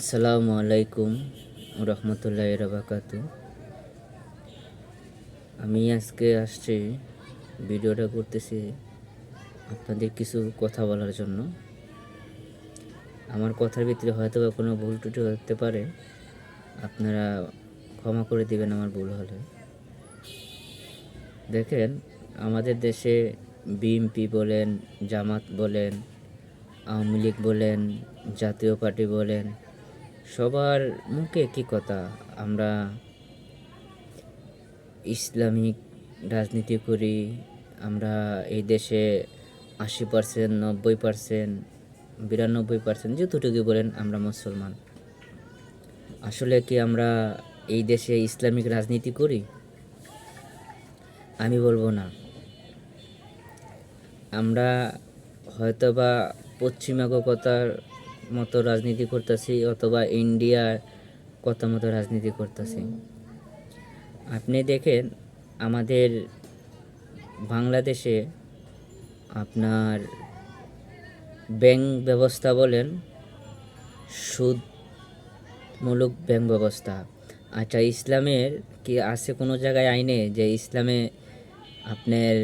আসসালামু আলাইকুম রহমতুল্লাহ রাবাকাতু আমি আজকে আসছি, ভিডিওটা করতেছি আপনাদের কিছু কথা বলার জন্য। আমার কথার ভিতরে হয়তো বা কোনো ভুল টুটি হতে পারে। আপনারা ক্ষমা করে দিবেন আমার ভুল হলে। দেখেন, আমাদের দেশে বিএমপি বলেন, জামাত বলেন, আওয়ামী লীগ বলেন, জাতীয় পার্টি বলেন সবার মুখে কি কথা। আমরা ইসলামিক রাজনীতি করি, আমরা এই দেশে আশি পার্সেন্ট নব্বই পার্সেন্ট বিরানব্বই পার্সেন্ট যতটুকু বলেন আমরা মুসলমান। আসলে কি আমরা এই দেশে ইসলামিক রাজনীতি করি? আমি বলব না। আমরা হয়তোবা পশ্চিমাগতার মতো রাজনীতি করতেছি অথবা ইন্ডিয়ার কথা মতো রাজনীতি করতেছি। আপনি দেখেন, আমাদের বাংলাদেশে আপনার ব্যাংক ব্যবস্থা বলেন, সুদমূলক ব্যাংক ব্যবস্থা। আচ্ছা ইসলামের কি আছে কোনো জায়গায় আইনে যে ইসলামে আপনার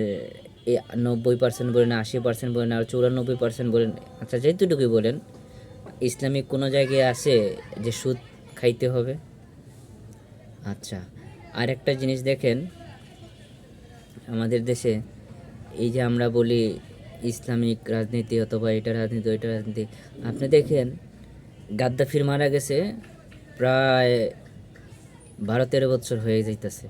নব্বই পার্সেন্ট বলেন, আশি পার্সেন্ট বলেন, আর চুরানব্বই পার্সেন্ট বলেন? আচ্ছা যেটুকুই বলেন। ইসলামিক কোনো জায়গায় আছে যে সুদ খাইতে হবে? আচ্ছা আর একটা জিনিস দেখেন, আমাদের দেশে এই যে আমরা বলি ইসলামিক রাজনীতি অথবা এটা রাজনীতি, ওইটা রাজনীতি, আপনি দেখেন, গাদ্দাফির মারা গেছে প্রায় বারো তেরো বছর হয়ে যাইতেছে।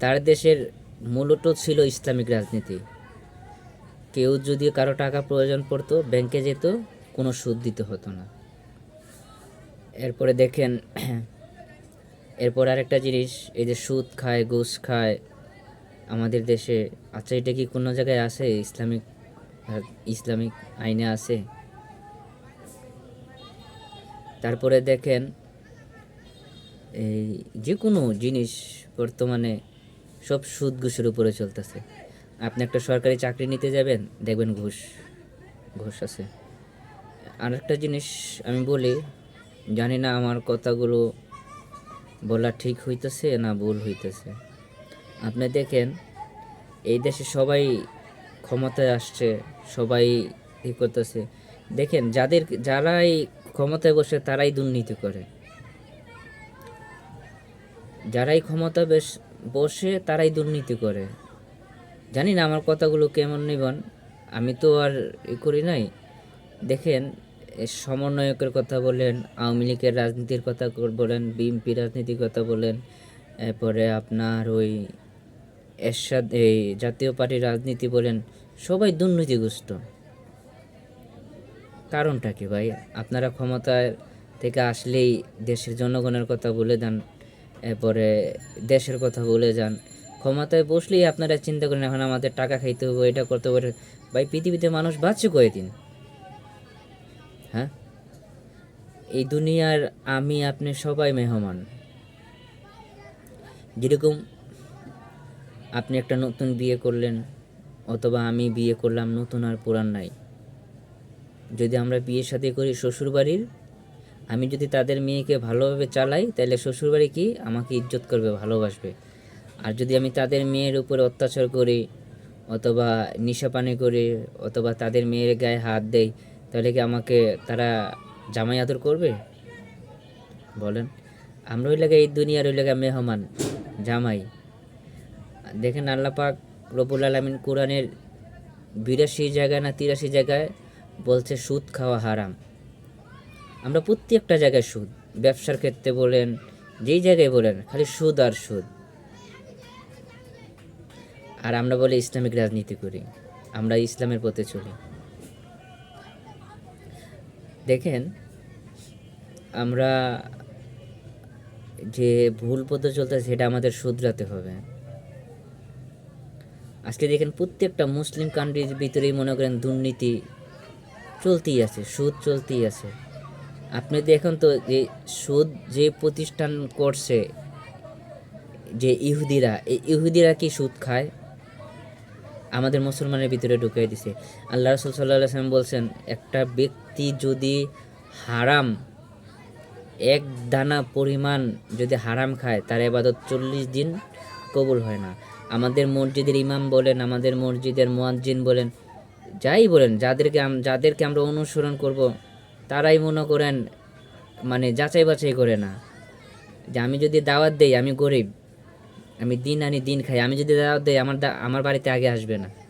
তার দেশের মূলত ছিল ইসলামিক রাজনীতি। কেউ যদি কারও টাকা প্রয়োজন পড়তো, ব্যাংকে যেত কোনো সুদ দিতে হতো না। এরপরে দেখেন, এরপর আরেকটা জিনিস, এই যে সুদ খায়, ঘুষ খায় আমাদের দেশে আচ্ছা এটা কি কোনো জায়গায় আছে? ইসলামিক ইসলামিক আইনে আছে? তারপরে দেখেন, এই যে কোনো জিনিস বর্তমানে সব সুদ ঘুষের উপরে চলতেছে। আপনি একটা সরকারি চাকরি নিতে যাবেন, দেখবেন ঘুষ ঘুষ আছে। আরেকটা জিনিস আমি বলি, জানি না আমার কথাগুলো বলা ঠিক হইতেছে না ভুল হইতেছে। আপনি দেখেন, এই দেশে সবাই ক্ষমতায় আসছে, সবাই ই করতেছে। দেখেন, যাদের, যারাই ক্ষমতায় বসে তারাই দুর্নীতি করে। যারাই ক্ষমতা বেশ, বসে তারাই দুর্নীতি করে। জানি না আমার কথাগুলো কেমন নিবন, আমি তো আর ই করি নাই। দেখেন সমন্বয়কের কথা বলেন, আওয়ামী লীগের রাজনীতির কথা বলেন, বিএনপি রাজনীতির কথা বলেন, এরপরে আপনার ওই এরশাদ, এই জাতীয় পার্টির রাজনীতি বলেন, সবাই দুর্নীতিগ্রস্ত। কারণটা কি ভাই? আপনারা ক্ষমতায় থেকে আসলেই দেশের জনগণের কথা বলে যান, এরপরে দেশের কথা বলে যান। ক্ষমতায় বসলেই আপনারা চিন্তা করেন, এখন আমাদের টাকা খাইতে হবে, এটা করতে হবে ভাই পৃথিবীতে মানুষ বাঁচছে কয়েকদিন হ্যাঁ? এই দুনিয়ার আমি আপনি সবাই মেহমান। যেরকম আপনি একটা নতুন বিয়ে করলেন, অথবা আমি বিয়ে করলাম, নতুন আর পুরান নাই। যদি আমরা বিয়ে সাথে করি শ্বশুরবাড়ির, আমি যদি তাদের মেয়েকে ভালোভাবে চালাই, তাহলে শ্বশুরবাড়ি কি আমাকে ইজ্জত করবে, ভালোবাসবে। আর যদি আমি তাদের মেয়ের উপরে অত্যাচার করি, অথবা নিশাপানি করি, অথবা তাদের মেয়ের গায়ে হাত দেই তাহলে কি আমাকে তারা জামাই আদর করবে? বলেন। আমরা ওই লাগে এই দুনিয়ার ওই লাগে মেহমান, জামাই। দেখেন আল্লাহ পাক রবুল আলমিন কোরআনের বিরাশি জায়গায় না তিরাশি জায়গায় বলছে, সুদ খাওয়া হারাম। আমরা প্রত্যেকটা জায়গায় সুদ, ব্যবসার ক্ষেত্রে বলেন, যেই জায়গায় বলেন, খালি সুদ আর সুদ। আর আমরা বলি ইসলামিক রাজনীতি করি, আমরা ইসলামের পথে চলি। দেখেন, আমরা যে ভুল পথে চলতেছে সেটা আমাদের শুধরাতে হবে। আজকে দেখেন প্রত্যেকটা মুসলিম কান্ট্রির ভিতরেই মনে করেন দুর্নীতি চলতেই আছে, সুদ চলতেই আছে। আপনি দেখুন তো যে সুদ যে প্রতিষ্ঠান করছে, যে ইহুদিরা, এই ইহুদিরা কি সুদ খায়? আমাদের মুসলমানের ভিতরে ঢুকিয়ে দিছে। আল্লাহ রসুল সাল্লাহ সাল্লাম বলছেন, একটা ব্যক্তি যদি হারাম, এক দানা পরিমাণ যদি হারাম খায়, তার এবাদত চল্লিশ দিন কবুল হয় না। আমাদের মসজিদের ইমাম বলেন, আমাদের মসজিদের মোয়াজ্জিন বলেন, যাই বলেন, যাদেরকে যাদেরকে আমরা অনুসরণ করব, তারাই মনে করেন মানে যাচাই বাছাই করে না। যে আমি যদি দাওয়াত দেই, আমি গরিব। আমি দিন আনি দিন খাই। আমি যদি দাওয়াত দেই, আমার আমার বাড়িতে আগে আসবে না।